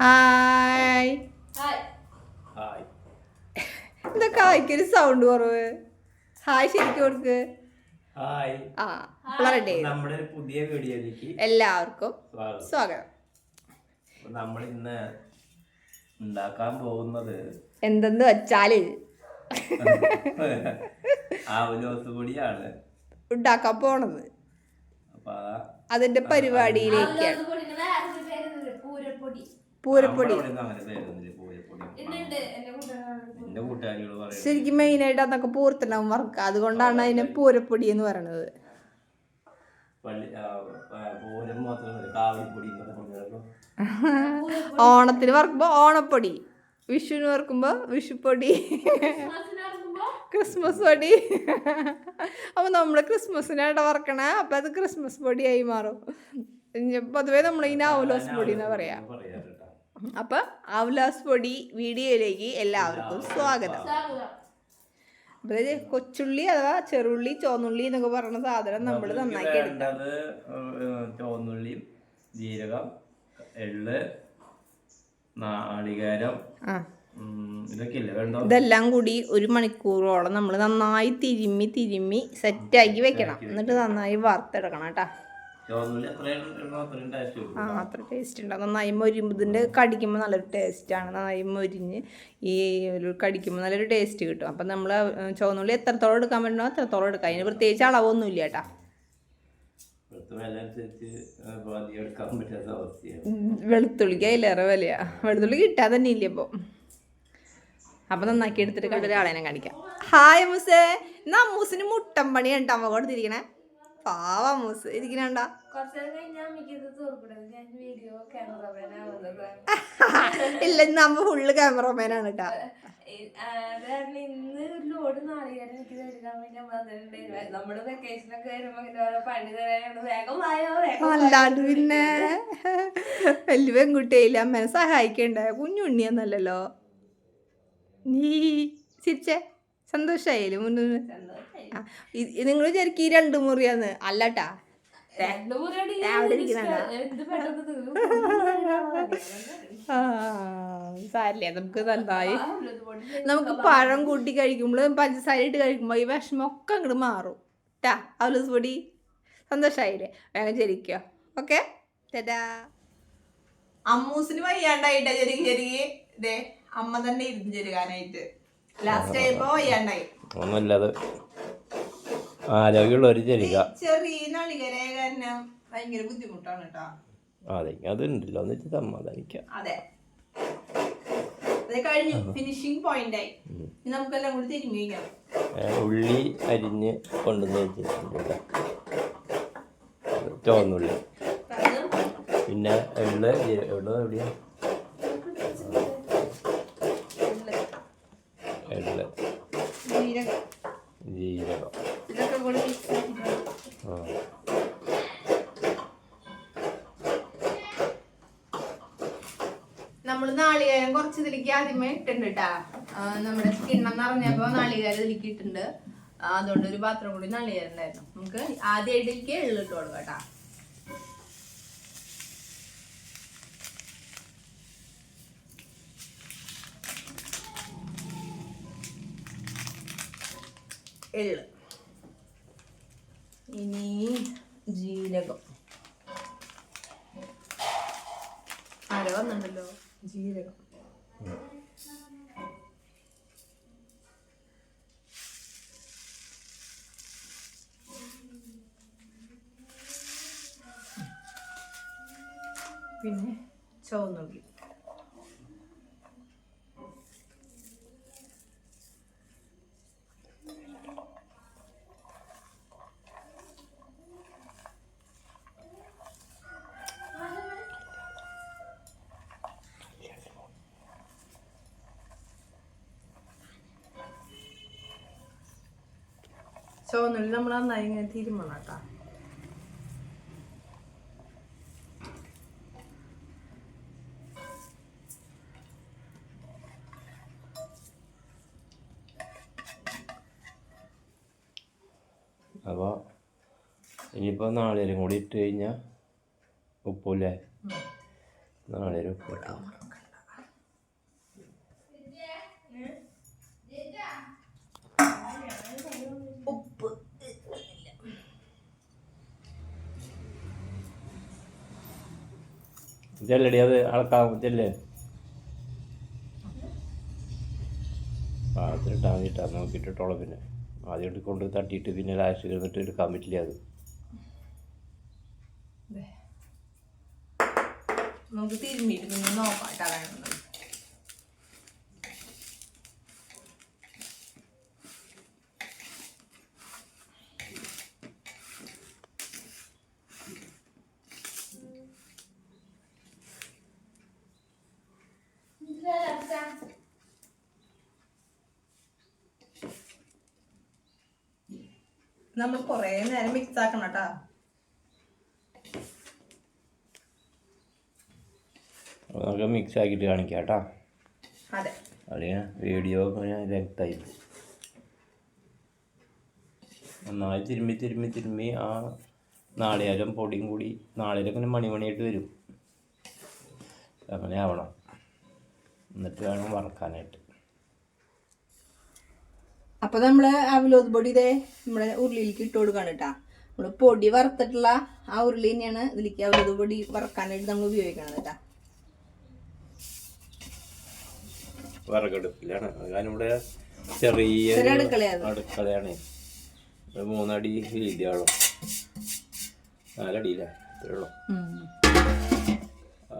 Hi. Hi. എന്താ കായ്ക്കൊരു sound കുറവ്. Hi ശരിക്കും കൊടുക്ക്. ഹായ്. ആ നമ്മുടെ പുതിയ വീഡിയോയിലേക്ക് എല്ലാവർക്കും സ്വാഗതം. നമ്മൾ ഇന്ന് ഉണ്ടാക്കാൻ പോകുന്നത് എന്തെന്ന് വെച്ചാൽ ആവലോസ് പൊടിയാണ് ഉണ്ടാക്കാൻ പോണത്. അതിന്റെ പരിപാടിയിലേക്കാണ് പൂരപ്പൊടി. പൂരപ്പൊടി. ശരിക്കും മെയിനായിട്ട് അതൊക്കെ പൂർത്തനം വർക്ക്. അതുകൊണ്ടാണ് അതിനെ പൂരപ്പൊടി എന്ന് പറയണത്. ഓണത്തിന് വറക്കുമ്പോൾ ഓണപ്പൊടി. വിഷുവിന് വറക്കുമ്പോൾ വിഷുപ്പൊടി. ക്രിസ്മസ് പൊടി. അപ്പോൾ നമ്മൾ ക്രിസ്മസിനായിട്ട് വറക്കണേ അപ്പോൾ അത് ക്രിസ്മസ് പൊടിയായി മാറും. പൊതുവേ നമ്മൾ ഈ നാവലോസ് പൊടി എന്നാ പറയാ. അപ്പം അവലാസ് പൊടി വീഡിയോയിലേക്ക് എല്ലാവർക്കും സ്വാഗതം. അതായത് കൊച്ചുള്ളി അഥവാ ചെറുള്ളി ചോന്നുള്ളി എന്നൊക്കെ പറയുന്ന സാധനം നമ്മൾ നന്നാക്കി ഏഹ്, ചുവന്നുള്ളി ജീരകം എള്ള് നാളികേരം ആ. ഇതൊക്കെ ഇല്ലേ വേണ്ടോ? ഇതെല്ലാം കൂടി ഒരു മണിക്കൂറോളം നമ്മൾ നന്നായി തിരുമ്മി തിരുമ്മി സെറ്റാക്കി വെക്കണം. എന്നിട്ട് നന്നായി വറുത്തെടുക്കണം കേട്ടോ. ആ അത്ര ടേസ്റ്റ് ഉണ്ടാവും നന്നായി മൊരിയുമ്പോൾ ഇതിന്റെ കടിക്കുമ്പോൾ നല്ലൊരു ടേസ്റ്റാണ് നന്നായി മൊരിഞ്ഞ് ഈ ഒരു കടിക്കുമ്പോൾ നല്ലൊരു ടേസ്റ്റ് കിട്ടും. അപ്പം നമ്മൾ ചുവന്നുള്ളി എത്രത്തോളം എടുക്കാൻ പറ്റണോ അത്രത്തോളം എടുക്കാം. അതിന് പ്രത്യേകിച്ച് അളവൊന്നുമില്ല ഉം, വെളുത്തുള്ളിക്ക് അതിലേറെ വിലയാ. വെളുത്തുള്ളി കിട്ടാതെ തന്നെ ഇല്ല ഇപ്പോൾ അപ്പം നന്നാക്കി എടുത്തിട്ട് കണ്ടൊരാളെ കാണിക്കാം. ഹായ് അമ്മൂസേ. എന്നാ അമ്മൂസിന് മുട്ടൻ പണിയാണ് അമ്മ കൊടുത്തിരിക്കണേ പാവ മൂസ്. ഇരിക്കണണ്ട ഞാൻ ഇല്ല ഇന്ന് അമ്മ ഫുള്ള് ക്യാമറമാനാണ് കേട്ടാ കാരണം ഇന്ന് ലോഡ് നാളികേരം എനിക്ക് നമ്മൾ വെക്കേഷനൊക്കെ വരുമ്പോ ഇങ്ങനെ പണി തരാനാണ് വേഗം വായോ വേഗം അല്ലാണ്ട് പിന്നെ വലിയ പെൺകുട്ടിയില്ല അമ്മേനെ സഹായിക്കണ്ടേ? കുഞ്ഞുണ്ണിയെന്നല്ലല്ലോ. നീ ചിരിച്ചേ. സന്തോഷായാലും മുന്നേ. നിങ്ങൾ വിചാരിക്കും ഈ രണ്ട് മുറിയാന്ന്. അല്ലട്ടാ. അവിടെ സാരില്ല നമുക്ക് നന്നായി. നമുക്ക് പഴം കൂട്ടി കഴിക്കുമ്പോൾ പഞ്ചസാര ഇട്ട് കഴിക്കുമ്പോൾ ഈ വിഷമം ഒക്കെ അങ്ങോട്ട് മാറും ടാ അവലസ് പൊടി സന്തോഷമായില്ലേ വേഗം ചരിക്കോ. ഓക്കെ? ചേട്ടാ അമ്മൂസിന് വയ്യാണ്ടായിട്ടാ ചെരുക്കി ചെരുക്കി ഇതേ അമ്മ തന്നെ ഇരുന്ന് ചെരുകാനായിട്ട്. ഒന്നുമില്ലാതെ. ആരോഗ്യമുള്ള ഒരു ചെരിക ഭയങ്കര ബുദ്ധിമുട്ടാണ് കേട്ടോ. അതെ അതുണ്ടല്ലോ. സമാധാനിക്കാം. അതെ. കഴിഞ്ഞു ഫിനിഷിംഗ് പോയിന്റ് ആയി. ഇനി നമുക്കെല്ലാം കൂടി തിരിഞ്ഞു കഴിഞ്ഞാൽ ഉള്ളി അരിഞ്ഞ് കൊണ്ടുവന്ന് വെച്ചിട്ടുണ്ട്. പിന്നെ എള്ള് എവിടെ എള്ള് എവിടെയാ എള്ള് ജീരകം ജീരകം ഇതൊക്കെ കൂടി മിക്സ് ആക്കിയിട്ട് ആ നമ്മൾ നാളികേരം കുറച്ച് ഇതിലേക്ക് ആദ്യമേ ഇട്ടുണ്ട് കേട്ടാ നമ്മുടെ കിണ്ണം നിറഞ്ഞപ്പോ നാളികേരം ഇതിലേക്ക് ഇട്ടുണ്ട് അതുകൊണ്ട് ഒരു പാത്രം കൂടി നാളികേരം ഉണ്ടായിരുന്നു. നമുക്ക് ആദ്യമായിട്ട് എനിക്ക് എള്ളിട്ട് കൊടുക്കാം കേട്ടാ. എള്ള് ഇനി ജീരകം. അര വന്നിട്ടുണ്ടല്ലോ? ജീരകം. പിന്നെ ചുവന്നുള്ളി. ചുവന്നുള്ളി നമ്മൾ നന്നായി ഇങ്ങനെ തിരുമണം കേട്ടോ അപ്പോൾ ഇനിയിപ്പോൾ നാളെ കൂടി ഇട്ട് കഴിഞ്ഞാൽ ഉപ്പില്ലേ നാളെ ഉപ്പ് ഇട്ടു ചെല്ലടി അത് അളക്കാം ഇതല്ലേ പാത്രത്തിലിട്ടാൽ മതി ഇട്ടാ നോക്കിയിട്ടിട്ടോളാം പിന്നെ. ആദ്യം കൊണ്ട് തട്ടിയിട്ട് പിന്നെ ലാസ്റ്റ് ഇരുന്നിട്ട് എടുക്കാൻ പറ്റില്ല അത്. നമുക്ക് തിരുമ്മിയിട്ട് നോക്കാം നമ്മൾ കുറേ നേരം മിക്സ് ആക്കണം കേട്ടോ. നമുക്ക് മിക്സ് ആക്കിയിട്ട് കാണിക്കാം കേട്ടോ. അതെ. വീഡിയോ ലെങ്തായി നന്നായി തിരുമ്പി തിരുമ്പി തിരുമ്പി ആ നാളികേരം പൊടിയും കൂടി നാളികേരം ഇങ്ങനെ മണിമണിയായിട്ട് വരും. അങ്ങനെ ആവണം. എന്നിട്ട് വേണം വറക്കാനായിട്ട്. അപ്പൊ നമ്മൾ അവലോത് പൊടി ഇതേ നമ്മുടെ ഉരുളിയിലേക്ക് ഇട്ട് കൊടുക്കാണ് കേട്ടാ നമ്മൾ പൊടി വറുത്തിട്ടുള്ള ആ ഉരുളി തന്നെയാണ് ഇതിലേക്ക് അവലോത് പൊടി വറക്കാനായിട്ട് നമ്മൾ ഉപയോഗിക്കണത് കേട്ടാ വിറകടുപ്പിലാണ്. ഞാനിവിടെ ചെറിയ ചെറിയ അടുക്കളയാണ്. മൂന്നടി വീതിയാളും നാലടിയില്ല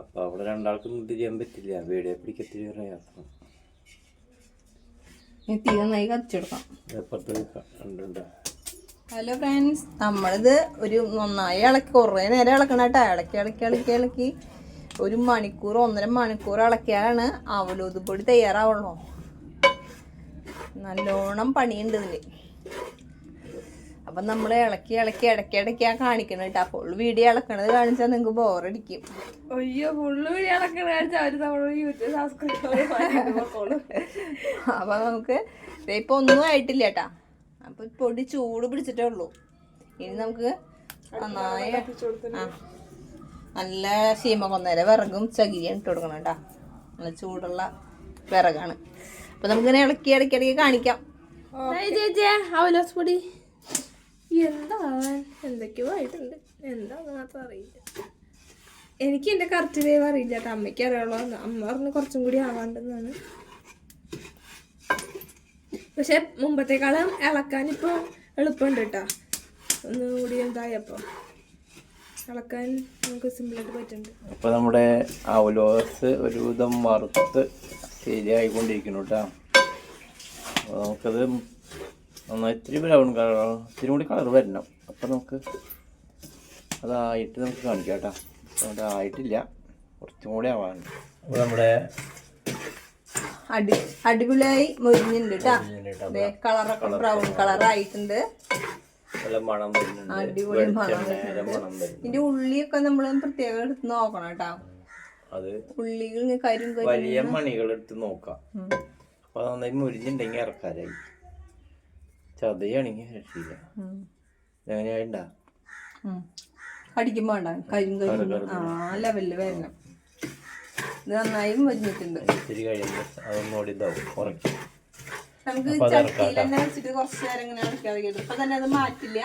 അപ്പോൾ അവിടെ രണ്ടാൾക്കും ഇത് ചെയ്യാൻ പറ്റില്ല. വീഡിയോ പിടിക്കത്തില്ല തീ നന്നായി കത്തിച്ചെടുക്കാം ഹലോ ഫ്രണ്ട്സ് നമ്മളിത് ഒരു നന്നായി ഇളക്കി കുറേ നേരം ഇളക്കണം കേട്ടോ. ഇളക്കി ഇളക്കി ഇളക്കി ഇളക്കി. ഒരു മണിക്കൂർ ഒന്നര മണിക്കൂർ ഇളക്കിയാലാണ് അവലോതുപൊടി തയ്യാറാവുള്ളൂ. നല്ലോണം പണിയുണ്ട് ഇതിൽ. അപ്പം നമ്മൾ ഇളക്കി ഇളക്കി ഇടയ്ക്ക് ഇടയ്ക്കാ കാണിക്കണം കേട്ടോ. ഫുൾ വീഡിയോ ഇളക്കണത് കാണിച്ചാൽ നിങ്ങൾക്ക് ബോറടിക്കും അയ്യോ ഫുള്ള് വീഡിയോ ഇളക്കണത് കാണിച്ചാൽ അവർ നമ്മൾ യൂട്യൂബ് സബ്സ്ക്രൈബ് അപ്പം നമുക്ക് ഇപ്പം ഇപ്പൊ ഒന്നും ആയിട്ടില്ല കേട്ടാ. അപ്പൊ പൊടി ചൂട് പിടിച്ചിട്ടേ ഉള്ളൂ. ഇനി നമുക്ക് നന്നായി ആ നല്ല ശീമ കൊന്നേര വിറകും ചകിരിയും ഇട്ട് കൊടുക്കണം കേട്ടാ. നല്ല ചൂടുള്ള വിറകാണ്. അപ്പൊ നമുക്കിങ്ങനെ ഇളക്കി ഇടയ്ക്ക് ഇടയ്ക്ക് കാണിക്കാം. ചേച്ചി അവലോസ് പൊടി. എന്തൊക്കെയോ ആയിട്ടുണ്ട്. എന്താന്ന് മാത്രം അറിയില്ല. എനിക്ക് എന്റെ കറക്റ്റ് ദൈവം അറിയില്ല കേട്ടോ. അമ്മയ്ക്ക് അറിയുള്ളൂ അമ്മ പറഞ്ഞു കുറച്ചും കൂടി ആവാണ്ടെന്നാണ്. പക്ഷെ മുമ്പത്തേക്കാളും ഇളക്കാൻ ഇപ്പോൾ എളുപ്പമുണ്ട് കേട്ടോ. ഒന്നുകൂടി എന്തായപ്പോ ഇളക്കാൻ നമുക്ക് സിമ്പിളായിട്ട് പറ്റുന്നുണ്ട്. അപ്പോൾ നമ്മുടെ അവലോസ് ഒരുവിധം വറുത്ത് ശരിയായിക്കൊണ്ടിരിക്കുന്നു കേട്ടോ. നമുക്കത് നന്നായി ഇത്തിരി ബ്രൗൺ കളർ ഇത്തിരി കൂടി കളർ വരണം. അപ്പം നമുക്ക് അതായിട്ട് നമുക്ക് കാണിക്കാം കേട്ടോ. അതായിട്ടില്ല. കുറച്ചും കൂടി ആവാണ് അപ്പോൾ നമ്മുടെ അടി അടിപൊളിയായി മുരിഞ്ഞിട്ടുണ്ട് കേട്ടാ കളറൊക്കെ ബ്രൗൺ കളർ. ആയിട്ടുണ്ട്. നല്ല മണം വരുന്നുണ്ട്. അടിപൊളി മണം മണം വരുന്നു ഇതിന്റെ ഉള്ളിയൊക്കെ നമ്മൾ പ്രത്യേകം എടുത്ത് നോക്കണം കേട്ടോ അത് ഉള്ളികൾ കരിയും വലിയ മണികൾ എടുത്ത് നോക്കാം. അപ്പോൾ നന്നായി മുരിഞ്ഞിട്ടുണ്ടെങ്കിൽ ഇറക്കാരായി ചതയാണെങ്കിൽ രക്ഷയില്ല. എങ്ങനെയായിണ്ടാ കടിക്കുമ്പോ വേണ്ട. കരിയും കരിയും ആ ലെവലിൽ വരണം. ഇത് നന്നായി മരിഞ്ഞിട്ടുണ്ട് ഇത്തിരി കഴിയുമ്പോൾ അതൊന്നുകൂടി ഇതാവും ഉറക്കി നമുക്ക് ചട്ടിയിൽ തന്നെ വെച്ചിട്ട് കുറച്ച് നേരം ഇങ്ങനെ ഇപ്പൊ തന്നെ അത് മാറ്റില്ല.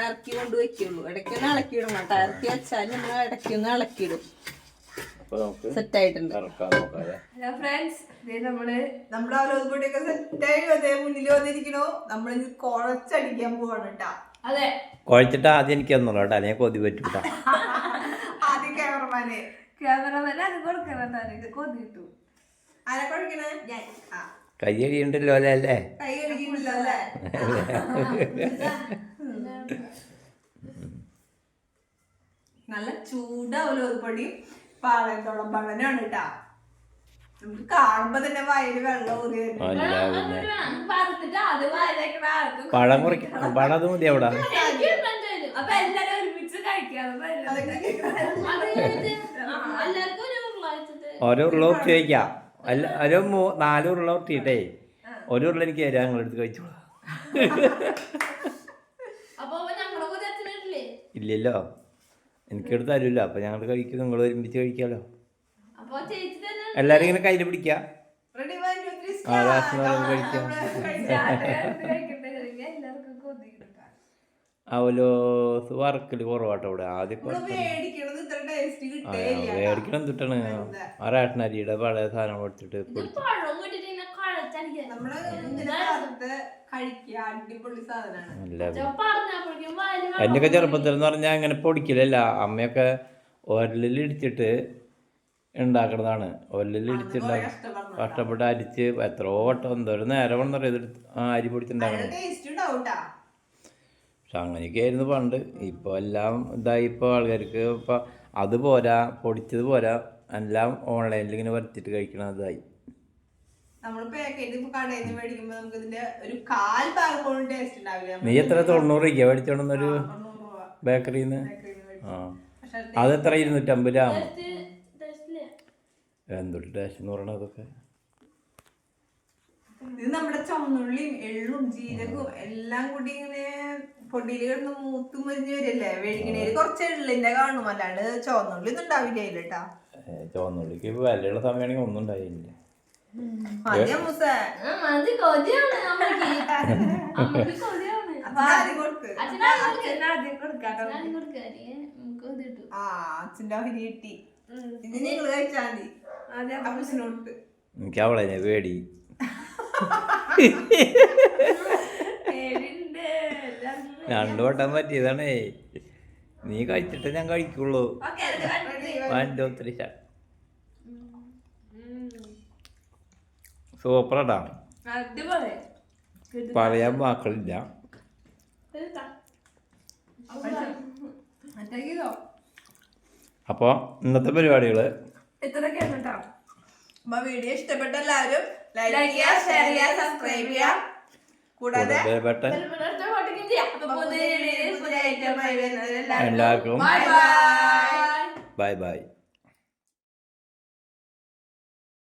ഇറക്കി കൊണ്ട് വെക്കുള്ളൂ. ഇടയ്ക്കൊന്ന് ഇളക്കിയിടും കേട്ടോ. ഇറക്കി വെച്ചാൽ നമ്മൾ ഇടയ്ക്കൊന്ന് ഇളക്കിയിടും. സെറ്റ് ആയിട്ടുണ്ട് ഹലോ ഫ്രണ്ട്സ് നമ്മൾ നമ്മുടെ അവലോകപ്പൊടിയൊക്കെ സെറ്റായി അതേ മുന്നിൽ വന്നിരിക്കണോ. നമ്മളിത് കുഴച്ചടിക്കാൻ പോവാണ് കേട്ടാ അതെ. കുഴച്ചിട്ട് ആദ്യം എനിക്ക് തന്നോളൂ കേട്ടോ അല്ലെങ്കിൽ കൊതി പറ്റൂ ആദ്യം ക്യാമറമാനെ ക്യാമറമാൻ അത് കൊടുക്കണം കൊതി കൊതിട്ടു ആരെ കുഴക്കണേ ഞാൻ. കൈ അടിയുണ്ടല്ലോ അല്ലേ അല്ലേ? കൈ അല്ലേ? നല്ല ചൂട് അവലോകപ്പൊടി പാളയത്തോളം പഴനാണ് കേട്ടാ നമുക്ക് കാണുമ്പോ തന്നെ വയറ് വെള്ളം ഊറി പഴം കുറയ്ക്കാം പഴം അത് മതി അവിടെ. അപ്പൊ എല്ലാരും ഒരുമിച്ച്. ഓരോ ഉരുള വയ്ക്കാം അല്ല ഒരു മൂ നാല് ഉരുള ഉരുട്ടിയിട്ടേ. ഒരു ഉരുള എനിക്ക് തരാം നിങ്ങളെടുത്ത് കഴിച്ചോളാം. ഇല്ലല്ലോ. എനിക്കെടുത്ത് തരില്ല അപ്പം ഞങ്ങൾ കഴിക്കും. നിങ്ങൾ ഒരുമിച്ച് കഴിക്കാലോ. എല്ലാരും എല്ലാവരും ഇങ്ങനെ കയ്യിൽ പിടിക്കുക ആ. കഴിക്കാം. കിട്ടാം അവലോസ് വറക്കൽ കുറവാട്ടോ ഇവിടെ. ആദ്യം മേടിക്കണം എന്തിട്ടാണ് ആ റേഷനരിയുടെ പഴയ സാധനം കൊടുത്തിട്ട് പൊടിച്ച് പഴം കിട്ടിട്ട് ഇങ്ങനെ കഴച്ചടിക്കാൻ നമ്മൾ കഴിക്കുക അടിപൊളി സാധനമാണ്. എന്റെയൊക്കെ ചെറുപ്പത്തിൽ എന്ന് പറഞ്ഞാൽ അങ്ങനെ പൊടിക്കലല്ല. അമ്മയൊക്കെ ഒരലിൽ ഇടിച്ചിട്ട് ഉണ്ടാക്കണതാണ്. ഒരലിൽ ഇടിച്ചിട്ട് കഷ്ടപ്പെടുന്നു കഷ്ടപ്പെട്ട് അരിച്ച് എത്രയോ വട്ടം എന്തോരം നേരം ആ അരി പൊടിച്ചിട്ടുണ്ടാക്കണം. പക്ഷെ അങ്ങനെയൊക്കെ ആയിരുന്നു പണ്ട്. ഇപ്പോൾ എല്ലാം ഇതായി. ഇപ്പൊ ആൾക്കാർക്ക് ഇപ്പൊ അത് പോരാ പൊടിച്ചത് പോരാ എല്ലാം ഓൺലൈനിൽ ഇങ്ങനെ വരുത്തിയിട്ട് കഴിക്കണം ഇതായി. നമ്മൾ ഇപ്പൊ കടയിൽ നിന്ന് മേടിക്കുമ്പോ നമുക്ക് ഇതിന്റെ ഒരു കാൽ ഭാഗം പോലും ടേസ്റ്റ് ഉണ്ടാവില്ല. നീ എത്ര തൊണ്ണൂറ് രൂപ. മേടിച്ചോണ്ടെന്നൊരു ബേക്കറിന്ന് ബേക്കറിയിൽ നിന്ന്. ആ. അതെത്ര അത് എത്ര? ഇരുന്നൂറ്റമ്പത് രൂപ എന്തൊരു ടേസ്റ്റ് എന്ന് പറയണത് അതൊക്കെ? ഇത് നമ്മുടെ ചുമന്നുള്ളിയും എള്ളും ജീരകവും എല്ലാം കൂടി ഇങ്ങനെ പൊടിയിൽ കിടന്ന് മൂത്ത് മുരിഞ്ഞ് വരില്ലേ വേടിക്കണേൽ കുറച്ച് എള്ളിന്റെ കാണും. അല്ലാണ്ട് ചുവന്നുള്ളി ഒന്നും ഉണ്ടാവില്ല അതിലിട്ടാ ചുവന്നുള്ളിക്ക് വിലയുള്ള സമയമാണെങ്കിൽ ഒന്നും ഉണ്ടായില്ല. എനിക്ക് അവളെ ഞാൻ പേടി. രണ്ടു വട്ടം പറ്റിയതാണേ. നീ കഴിച്ചിട്ട് ഞാൻ കഴിക്കുള്ളൂ. വൺ ടു ത്രീ സ്റ്റാർട്ട് സൂപ്പറാട്ടാ പറയാൻ വാക്കളില്ല അപ്പോൾ ഇന്നത്തെ പരിപാടികൾ ഇത്രയൊക്കെയാണ് കേട്ടോ അപ്പൊ വീഡിയോ ഇഷ്ടപ്പെട്ട എല്ലാവരും ലൈക്ക് ചെയ്യുക ഷെയർ ചെയ്യുക സബ്സ്ക്രൈബ് ചെയ്യുക കൂടാതെ എല്ലാവർക്കും ബൈ ബൈ